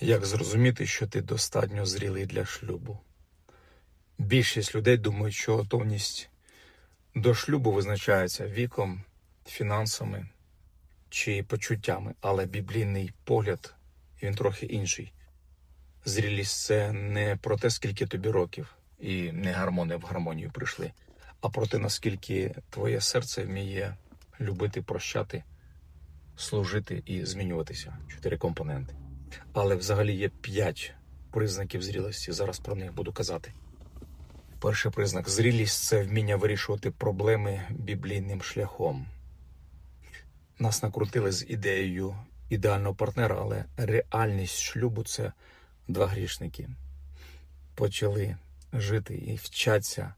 Як зрозуміти, що ти достатньо зрілий для шлюбу? Більшість людей думають, що готовність до шлюбу визначається віком, фінансами чи почуттями, але біблійний погляд він трохи інший. Зрілість це не про те, скільки тобі років, і не гармони в гармонію прийшли, а про те, наскільки твоє серце вміє любити, прощати, служити і змінюватися. Чотири компоненти. Але взагалі є п'ять признаків зрілості. Зараз про них буду казати. Перший признак зрілість це вміння вирішувати проблеми біблійним шляхом. Нас накрутили з ідеєю ідеального партнера, але реальність шлюбу це два грішники. Почали жити і вчаться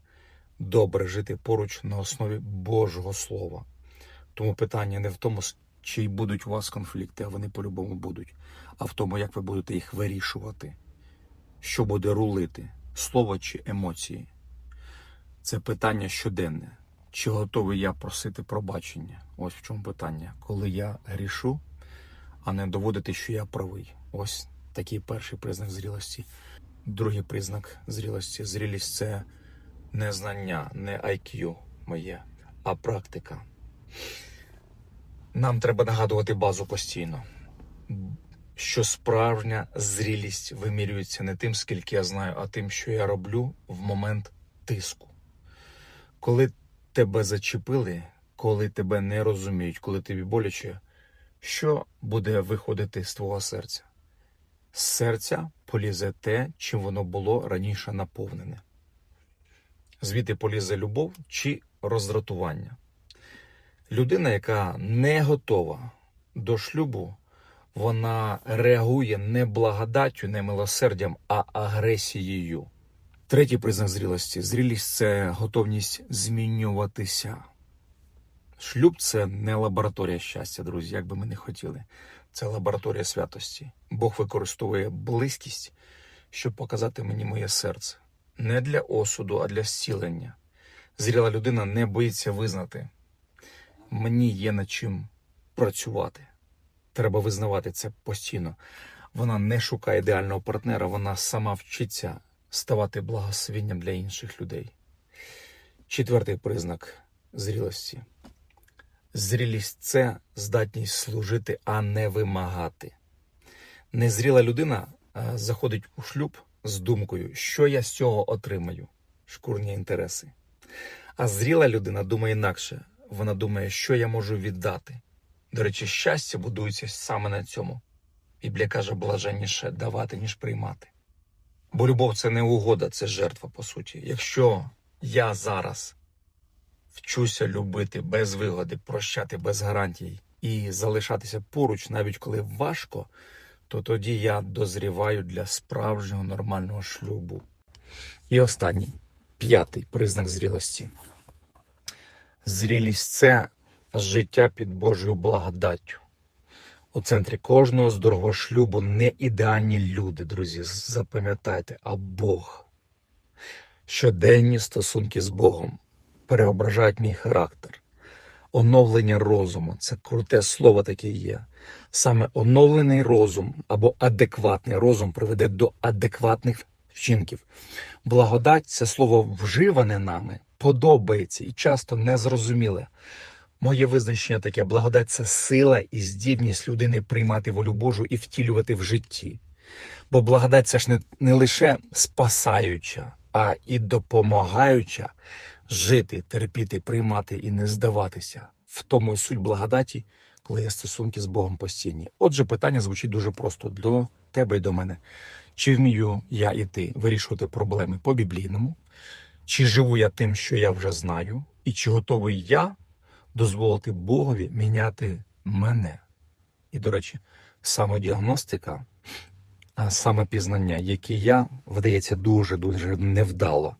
добре жити поруч на основі Божого Слова. Тому питання не в тому, чи будуть у вас конфлікти, а вони по-любому будуть, а в тому, як ви будете їх вирішувати, що буде рулити, слово чи емоції. Це питання щоденне. Чи готовий я просити пробачення? Ось в чому питання. Коли я грішу, а не доводити, що я правий. Ось такий перший признак зрілості. Другий признак зрілості. Зрілість це не знання, не IQ моє, а практика. Нам треба нагадувати базу постійно, що справжня зрілість вимірюється не тим, скільки я знаю, а тим, що я роблю в момент тиску. Коли тебе зачепили, коли тебе не розуміють, коли тобі боляче, що буде виходити з твого серця? З серця полізе те, чим воно було раніше наповнене. Звідти полізе любов чи роздратування. Людина, яка не готова до шлюбу, вона реагує не благодаттю, не милосердям, а агресією. Третій признак зрілості зрілість це готовність змінюватися. Шлюб це не лабораторія щастя, друзі, як би ми не хотіли. Це лабораторія святості. Бог використовує близькість, щоб показати мені моє серце. Не для осуду, а для зцілення. Зріла людина не боїться визнати. Мені є над чим працювати. Треба визнавати це постійно. Вона не шукає ідеального партнера, вона сама вчиться ставати благословенням для інших людей. Четвертий признак зрілості. Зрілість це здатність служити, а не вимагати. Незріла людина е, заходить у шлюб з думкою, що я з цього отримаю, шкурні інтереси. А зріла людина думає інакше. Вона думає, що я можу віддати. До речі, щастя будується саме на цьому. Біблія каже, блаженніше давати, ніж приймати. Бо любов це не угода, це жертва, по суті. Якщо я зараз вчуся любити без вигоди, прощати без гарантій і залишатися поруч, навіть коли важко, то тоді я дозріваю для справжнього нормального шлюбу. І останній, п'ятий признак зрілості. Зрілість це життя під Божою благодаттю. У центрі кожного здорового шлюбу не ідеальні люди, друзі, запам'ятайте, а Бог. Щоденні стосунки з Богом переображають мій характер. Оновлення розуму це круте слово таке є. Саме оновлений розум або адекватний розум приведе до адекватних вчинків. Благодать це слово вживане нами, подобається і часто незрозуміле. Моє визначення таке: благодать це сила і здібність людини приймати волю Божу і втілювати в житті. Бо благодать це ж не, не лише спасаюча, а і допомагаюча жити, терпіти, приймати і не здаватися. В тому і суть благодаті, коли є стосунки з Богом постійні. Отже, питання звучить дуже просто до тебе і до мене. Чи вмію я і ти вирішувати проблеми по біблійному? Чи живу я тим, що я вже знаю, і чи готовий я дозволити Богові міняти мене? І, до речі, самодіагностика, самопізнання, яке я, вдається дуже дуже невдало.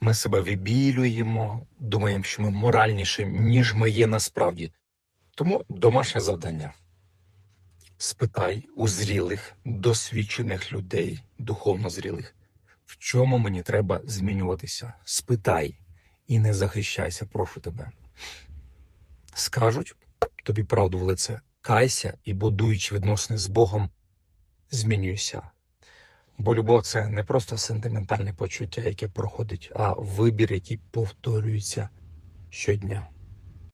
Ми себе вибілюємо, думаємо, що ми моральніші, ніж ми є насправді. Тому домашнє завдання. Спитай у зрілих, досвідчених людей, духовно зрілих, в чому мені треба змінюватися. Спитай і не захищайся, прошу тебе. Скажуть тобі правду в лице, кайся і будуючи відносини з Богом, змінюйся. Бо любов це не просто сентиментальне почуття, яке проходить, а вибір, який повторюється щодня.